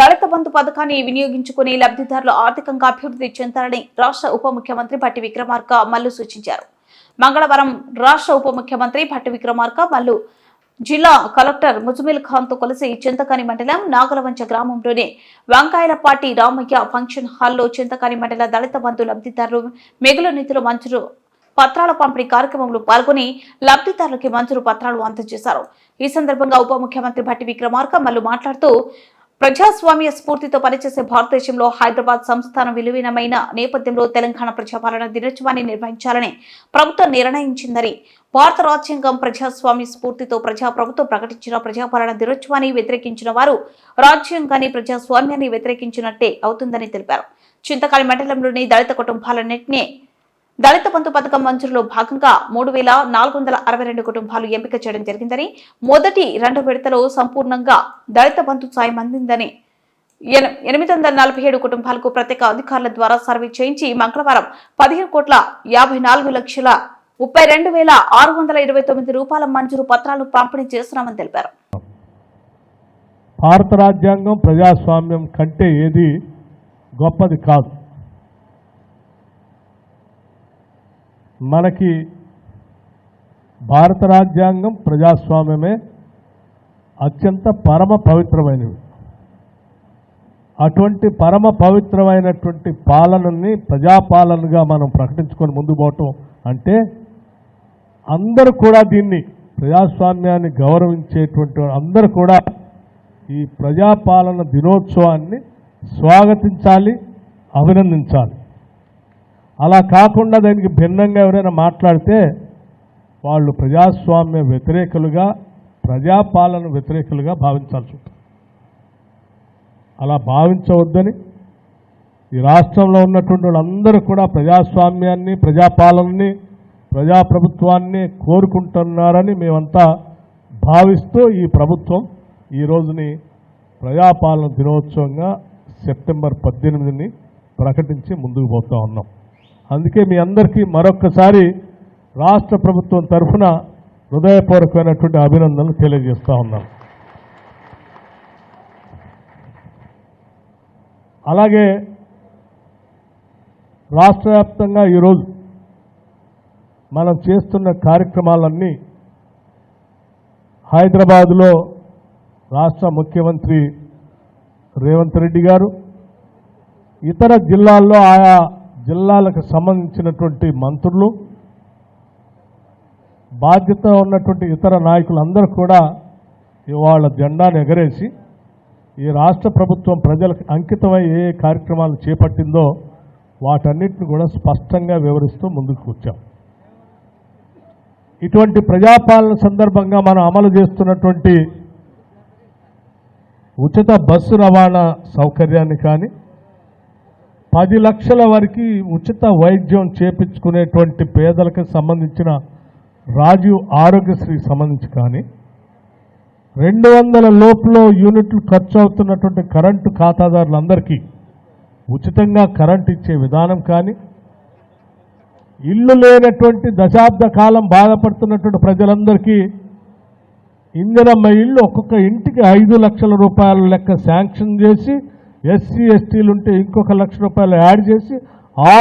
దళిత బంధు పథకాన్ని వినియోగించుకుని లబ్ధిదారులు ఆర్థికంగా అభివృద్ధి చెందాలని రాష్ట్ర ఉప ముఖ్యమంత్రి భట్టి విక్రమార్క మల్లు సూచించారు. మంగళవారం రాష్ట్ర ఉప ముఖ్యమంత్రి భట్టి విక్రమార్క మల్లు జిల్లా కలెక్టర్ ముజమిల్ ఖాన్తో కలిసి చింతకాని మండలం నాగలవంచ గ్రామంలోని వంకాయలపాటి రామయ్య ఫంక్షన్ హాల్లో చింతకాని మండల దళిత బంధు లబ్ధిదారులు మిగులు నిధులు మంజూరు పత్రాల పంపిణీ కార్యక్రమంలో పాల్గొని లబ్ధిదారులకి మంజూరు పత్రాలు అందజేశారు. ఈ సందర్భంగా ఉప ముఖ్యమంత్రి భట్టి విక్రమార్క మల్లు మాట్లాడుతూ ప్రజాస్వామ్య స్ఫూర్తితో పనిచేసే భారతదేశంలో హైదరాబాద్ సంస్థానం విలువీనమైన నేపథ్యంలో తెలంగాణ ప్రజాపాలన దినోత్సవాన్ని నిర్వహించాలని ప్రభుత్వం నిర్ణయించిందని భారత రాజ్యాంగం ప్రజాస్వామ్య స్ఫూర్తితో ప్రజాప్రభుత్వం ప్రకటించిన ప్రజాపాలన దినోత్సవాన్ని వ్యతిరేకించిన వారు రాజ్యాంగాన్ని ప్రజాస్వామ్యాన్ని వ్యతిరేకించినట్టే అవుతుందని తెలిపారు. చింతకాలి మండలంలోని దళిత కుటుంబాలన్నింటినీ దళిత బంధు పథకం మంజూరులో భాగంగా మూడు వేల నాలుగు వందల అరవై రెండు కుటుంబాలు ఎంపిక చేయడం జరిగిందని మొదటి రెండు విడతలో సంపూర్ణంగా దళిత బంధు సాయం అందిందని ఎనిమిది వందల నలభై ఏడు కుటుంబాలకు ప్రత్యేక అధికారుల ద్వారా సర్వే చేయించి మంగళవారం పదిహేను కోట్ల యాభై నాలుగు లక్షల ముప్పై రెండు వేల ఆరు వందల ఇరవై తొమ్మిది రూపాయల మంజూరు పత్రాలు పంపిణీ చేస్తున్నామని తెలిపారు. భారత రాజ్యాంగం ప్రజాస్వామ్యం కంటే ఏది గొప్పది కాదు. మనకి భారత రాజ్యాంగం ప్రజాస్వామ్యమే అత్యంత పరమ పవిత్రమైనవి. అటువంటి పరమ పవిత్రమైనటువంటి పాలనని ప్రజాపాలనగా మనం ప్రకటించుకొని ముందు పోవటం అంటే అందరూ కూడా దీన్ని ప్రజాస్వామ్యాన్ని గౌరవించేటువంటి అందరూ కూడా ఈ ప్రజాపాలన దినోత్సవాన్ని స్వాగతించాలి అభినందించాలి. అలా కాకుండా దానికి భిన్నంగా ఎవరైనా మాట్లాడితే వాళ్ళు ప్రజాస్వామ్య వ్యతిరేకులుగా ప్రజాపాలన వ్యతిరేకులుగా భావించాల్సి ఉంటుంది. అలా భావించవద్దని ఈ రాష్ట్రంలో ఉన్నటువంటి వాళ్ళందరూ కూడా ప్రజాస్వామ్యాన్ని ప్రజాపాలనని ప్రజాప్రభుత్వాన్ని కోరుకుంటున్నారని మేమంతా భావిస్తూ ఈ ప్రభుత్వం ఈ రోజుని ప్రజాపాలన దినోత్సవంగా సెప్టెంబర్ పద్దెనిమిదిని ప్రకటించి ముందుకు పోతూ ఉన్నాం. అందుకే మీ అందరికీ మరొక్కసారి రాష్ట్ర ప్రభుత్వం తరఫున హృదయపూర్వకమైనటువంటి అభినందనలు తెలియజేస్తూ ఉన్నాం. అలాగే రాష్ట్ర వ్యాప్తంగా ఈరోజు మనం చేస్తున్న కార్యక్రమాలన్నీ హైదరాబాదులో రాష్ట్ర ముఖ్యమంత్రి రేవంత్ రెడ్డి గారు ఇతర జిల్లాల్లో ఆయా జిల్లాలకు సంబంధించినటువంటి మంత్రులు బాధ్యత ఉన్నటువంటి ఇతర నాయకులందరూ కూడా ఇవాళ జెండాను ఎగరేసి ఈ రాష్ట్ర ప్రభుత్వం ప్రజలకు అంకితమై ఏ కార్యక్రమాలు చేపట్టిందో వాటన్నిటిని కూడా స్పష్టంగా వివరిస్తూ ముందుకు వచ్చాం. ఇటువంటి ప్రజాపాలన సందర్భంగా మనం అమలు చేస్తున్నటువంటి ఉచిత బస్సు రవాణా సౌకర్యాన్ని కానీ పది లక్షల వరకు ఉచిత వైద్యం చేపించుకునేటువంటి పేదలకు సంబంధించిన రాజీవ్ ఆరోగ్యశ్రీ సంబంధించి కానీ రెండు వందల లోపులో యూనిట్లు ఖర్చు అవుతున్నటువంటి కరెంటు ఖాతాదారులందరికీ ఉచితంగా కరెంట్ ఇచ్చే విధానం కానీ ఇల్లు లేనటువంటి దశాబ్ద కాలం బాధపడుతున్నటువంటి ప్రజలందరికీ ఇందిరమ్మ ఇల్లు ఒక్కొక్క ఇంటికి ఐదు లక్షల రూపాయల లెక్క శాంక్షన్ చేసి ఎస్సీ ఎస్టీలు ఉంటే ఇంకొక లక్ష రూపాయలు యాడ్ చేసి ఆరు